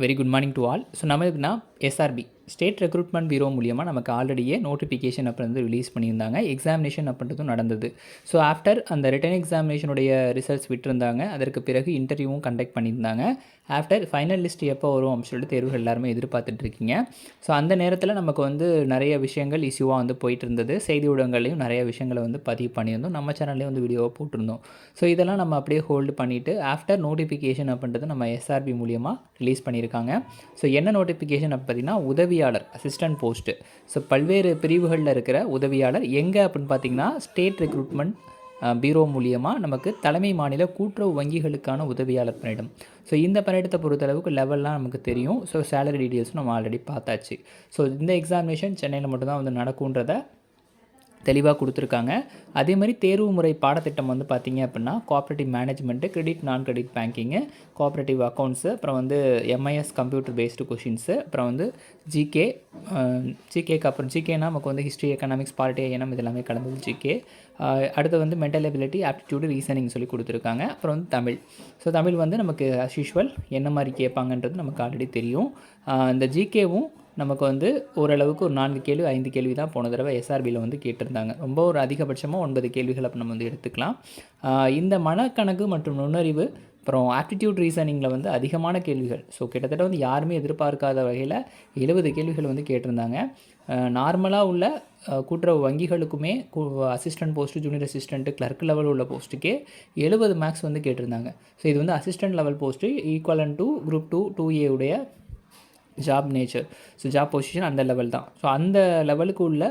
Very good morning to all so நம்ம எப்படின்னா SRB state recruitment bureau மூலியமாக நமக்கு ஆல்ரெடியே நோட்டிஃபிகேஷன் அப்போ வந்து ரிலீஸ் பண்ணியிருந்தாங்க. எக்ஸாமினேஷன் அப்படின்றதும் நடந்தது. ஸோ ஆஃப்டர் அந்த ரிட்டன் எக்ஸாமினேஷனுடைய ரிசல்ட்ஸ் விட்டுருந்தாங்க. அதற்கு பிறகு இன்டர்வியூவும் கண்டக்ட் பண்ணியிருந்தாங்க. ஆஃப்டர் ஃபைனல் லிஸ்ட் எப்போ வரும் அப்படின்னு சொல்லிட்டு தேர்வுகள் எல்லாருமே எதிர்பார்த்துட்டு இருக்கீங்க. ஸோ அந்த நேரத்தில் நமக்கு வந்து நிறைய விஷயங்கள் இஷ்யூவாக வந்து போயிட்டு இருந்தது. செய்தி ஊடகங்களையும் நிறைய விஷயங்களை வந்து பதிவு பண்ணியிருந்தோம். நம்ம சேனல்லையும் வந்து வீடியோவை போட்டிருந்தோம். ஸோ இதெல்லாம் நம்ம அப்படியே ஹோல்டு பண்ணிவிட்டு ஆஃப்டர் நோட்டிஃபிகேஷன் அப்படின்றது நம்ம எஸ்ஆர்பி மூலியமாக ரிலீஸ் பண்ணியிருக்காங்க. ஸோ என்ன நோட்டிஃபிகேஷன் அப்படின்னா பார்த்தீங்கன்னா உதவியாளர் அசிஸ்டன்ட் போஸ்ட்டு ஸோ பல்வேறு பிரிவுகளில் இருக்கிற உதவியாளர் எங்கே அப்படின்னு பார்த்தீங்கன்னா ஸ்டேட் ரெக்ரூட்மெண்ட் பீரோ மூலியமாக நமக்கு தலைமை மாநில கூட்டுறவு வங்கிகளுக்கான உதவியாளர் பணியிடம். ஸோ இந்த பணியிடத்தை பொறுத்தளவுக்கு லெவல்லாம் நமக்கு தெரியும். ஸோ சேலரி டீட்டெயில்ஸும் நம்ம ஆல்ரெடி பார்த்தாச்சு. ஸோ இந்த எக்ஸாமினேஷன் சென்னையில் மட்டும்தான் வந்து நடக்கும்ன்றதை தெளிவாக கொடுத்துருக்காங்க. அதே மாதிரி தேர்வு முறை பாடத்திட்டம் வந்து பார்த்திங்க அப்படின்னா கோஆப்ரேட்டிவ் மேனேஜ்மெண்ட்டு கிரெடிட் நான் கிரெடிட் பேங்கிங்கு கோஆப்ரேட்டிவ் அக்கௌண்ட்ஸு அப்புறம் வந்து எம்ஐஎஸ் கம்ப்யூட்டர் பேஸ்டு கொஷின்ஸு அப்புறம் வந்து ஜிகே ஜிகேக்கு அப்புறம் ஜிகேனா நமக்கு வந்து ஹிஸ்ட்ரி எக்கனாமிக்ஸ் பாலிட்டி ஏனம் இதெல்லாமே கலந்தது ஜிகே அடுத்து வந்து மென்டல் எபிலிட்டி ஆப்டிடியூடு ரீசனிங் சொல்லி கொடுத்துருக்காங்க. அப்புறம் வந்து தமிழ். ஸோ தமிழ் வந்து நமக்கு அஸ் யூஷுவல் என்ன மாதிரி கேட்பாங்கன்றது நமக்கு ஆல்ரெடி தெரியும். இந்த ஜிகேவும் நமக்கு வந்து ஓரளவுக்கு ஒரு நான்கு கேள்வி ஐந்து கேள்வி தான் போன தடவை எஸ்ஆர்பியில் வந்து கேட்டிருந்தாங்க. ரொம்ப ஒரு அதிகபட்சமாக ஒன்பது கேள்விகள் அப்போ நம்ம வந்து எடுத்துக்கலாம். இந்த மனக்கணக்கு மற்றும் நுண்ணறிவு அப்புறம் ஆப்டிடியூட் ரீசனிங்கில் வந்து அதிகமான கேள்விகள். ஸோ கிட்டத்தட்ட வந்து யாருமே எதிர்பார்க்காத வகையில் எழுபது கேள்விகள் வந்து கேட்டிருந்தாங்க. நார்மலாக உள்ள கூட்டுறவு வங்கிகளுக்குமே assistant post junior assistant clerk level உள்ள போஸ்ட்டுக்கே எழுபது மேக்ஸ் வந்து கேட்டிருந்தாங்க. ஸோ இது வந்து assistant level post equivalent to group two two A உடைய job nature so job position அந்த லெவல் தான். ஸோ அந்த லெவலுக்கு உள்ள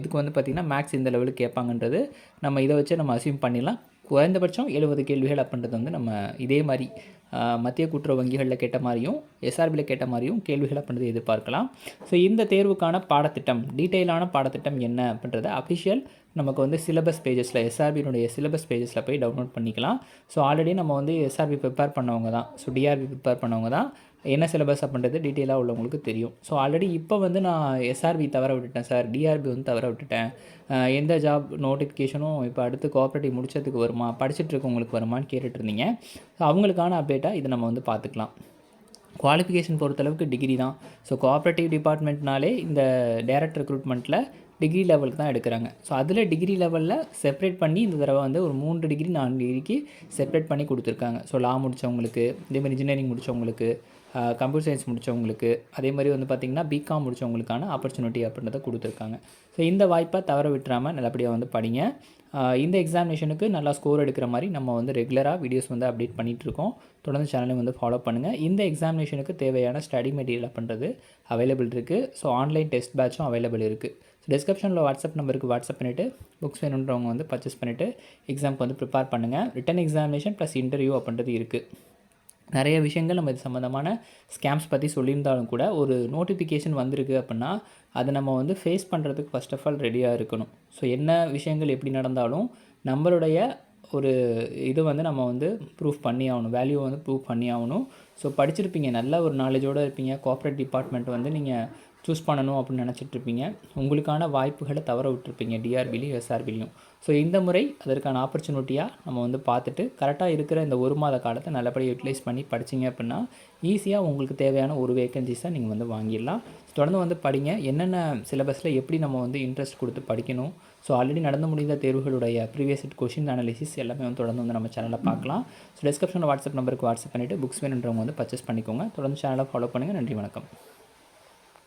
இதுக்கு வந்து பார்த்திங்கன்னா மேக்ஸ் இந்த லெவலுக்கு கேட்பாங்கன்றது நம்ம இதை வச்சு நம்ம அசியூம் பண்ணிடலாம். குறைந்தபட்சம் எழுபது கேள்விகள் அப்படின்றது வந்து நம்ம இதே மாதிரி மத்திய கூட்டுறவு வங்கிகளில் கேட்ட மாதிரியும் எஸ்ஆர்பியில் கேட்ட மாதிரியும் கேள்விகள் அப்படின்றது எதிர்பார்க்கலாம். ஸோ இந்த தேர்வுக்கான பாடத்திட்டம் டீட்டெயிலான பாடத்திட்டம் என்ன அப்படின்றத அஃபிஷியல் நமக்கு வந்து சிலபஸ் பேஜஸில் எஸ்ஆர்பியினுடைய சிலபஸ் பேஜஸில் போய் டவுன்லோட் பண்ணிக்கலாம். ஸோ ஆல்ரெடி நம்ம வந்து எஸ்ஆர்பி ப்ரிப்பேர் பண்ணவங்க தான். ஸோ டிஆர்பி ப்ரிப்பேர் பண்ணவங்க தான். என்ன சிலபஸ் அப்படின்றது டீட்டெயிலாக உள்ளவங்களுக்கு தெரியும். ஸோ ஆல்ரெடி இப்போ வந்து நான் எஸ்ஆர்பி தவற விட்டுட்டேன் சார் டிஆர்பி வந்து தவற விட்டுட்டேன். எந்த ஜாப் நோட்டிஃபிகேஷனும் இப்போ அடுத்து கோஆப்ரேட்டிவ் முடிச்சதுக்கு வருமா? படிச்சுட்டு இருக்கவங்களுக்கு வருமானு இருந்தீங்க. ஸோ அவங்களுக்கான அப்டேட்டாக இதை நம்ம வந்து பார்த்துக்கலாம். குவாலிஃபிகேஷன் பொறுத்தளவுக்கு டிகிரி தான். ஸோ கோஆப்ரேட்டிவ் டிபார்ட்மெண்ட்னாலே இந்த டேரக்ட் ரெக்ரூட்மெண்ட்டில் டிகிரி லெவலுக்கு தான் எடுக்கிறாங்க. ஸோ அதில் டிகிரி லெவலில் செப்பரேட் பண்ணி இந்த தடவை வந்து ஒரு மூன்று டிகிரி நான்கு டிகிரிக்கு செப்பரேட் பண்ணி கொடுத்துருக்காங்க. ஸோ லா முடித்தவங்களுக்கு இதேமாதிரி இன்ஜினியரிங் முடித்தவங்களுக்கு கம்ப்யூட்டர் சயின்ஸ் முடித்தவங்களுக்கு அதே மாதிரி வந்து பார்த்திங்கன்னா பிகாம் முடித்தவங்களுக்கான ஆப்பர்ச்சுனிட்டி அப்படின்றத கொடுத்துருக்காங்க. ஸோ இந்த வாய்ப்பை தவற விட்டுறாமல் நல்லபடியாக வந்து படிங்க. இந்த எக்ஸாமினேஷனுக்கு நல்லா ஸ்கோர் எடுக்கிற மாதிரி நம்ம வந்து ரெகுலராக வீடியோஸ் வந்து அப்டேட் பண்ணிகிட்ருக்கோம் தொடர்ந்து சேனலையும் வந்து ஃபாலோ பண்ணுங்கள் இந்த எக்ஸாமினேஷனுக்கு தேவையான ஸ்டடி மெட்டீரியல் அப்படின்றது அவைலபிள் இருக்குது ஸோ ஆன்லைன் டெஸ்ட் பேட்சும் அவைலபிள் இருக்குது ஸோ டிஸ்கிரிப்ஷனில் வாட்ஸ்அப் நம்பருக்கு வாட்ஸ்அப் பண்ணிவிட்டு புக்ஸ் வேணுன்றவங்க வந்து பர்ச்சேஸ் பண்ணிவிட்டு எக்ஸாமுக்கு வந்து ப்ரிப்பேர் பண்ணுங்கள் ரிட்டன் எக்ஸாமினேஷன் ப்ளஸ் இன்டர்வியூ அப்படின்றது இருக்குது நிறைய விஷயங்கள் நம்ம இது சம்மந்தமான ஸ்கேம்ஸ் பற்றி சொல்லியிருந்தாலும் கூட ஒரு நோட்டிஃபிகேஷன் வந்திருக்கு அப்படின்னா அதை நம்ம வந்து ஃபேஸ் பண்ணுறதுக்கு ஃபஸ்ட் ஆஃப் ஆல் ரெடியாக இருக்கணும். ஸோ என்ன விஷயங்கள் எப்படி நடந்தாலும் நம்மளுடைய ஒரு இது வந்து நம்ம வந்து ப்ரூஃப் பண்ணி ஆகணும் வேல்யூ வந்து ப்ரூஃப் பண்ணி ஆகணும் ஸோ படிச்சிருப்பீங்க. நல்ல ஒரு நாலேஜோடு இருப்பீங்க. கோஆப்ரேட் டிபார்ட்மெண்ட் வந்து நீங்கள் சூஸ் பண்ணணும் அப்படின்னு நினச்சிட்ருப்பீங்க உங்களுக்கான வாய்ப்புகளை தவற விட்டுருப்பீங்க. டிஆர்பிலையும் எஸ்ஆர்பிலையும் ஸோ இந்த முறை அதற்கான ஆப்பர்ச்சுனிட்டியாக நம்ம வந்து பார்த்துட்டு கரெக்டாக இருக்கிற இந்த ஒரு மாத காலத்தை நல்லபடியாக யூட்டிலைஸ் பண்ணி படிச்சிங்க அப்படின்னா ஈஸியாக உங்களுக்கு தேவையான ஒரு வேக்கன்சிஸை நீங்கள் வந்து வாங்கிடலாம். தொடர்ந்து வந்து படிங்க. என்னென்ன சிலபஸில் எப்படி நம்ம வந்து இன்ட்ரெஸ்ட் கொடுத்து படிக்கணும்? ஸோ ஆல்ரெடி நடந்து முடிந்த தேர்வுகளுடைய ப்ரீவியஸ் கொஷின் அனாலிசிஸ் எல்லாமே வந்து தொடர்ந்து வந்து நம்ம சேனலில் பார்க்கலாம். ஸோ டிஸ்கிரிப்ஷனில் வாட்ஸ்அப் நம்பருக்கு வாட்ஸ்அப் பண்ணிவிட்டு புக்ஸ் வேணுன்றவங்க வந்து பர்ச்சேஸ் பண்ணிக்கோங்க. தொடர்ந்து சேனலை ஃபாலோ பண்ணுங்கள் நன்றி வணக்கம்.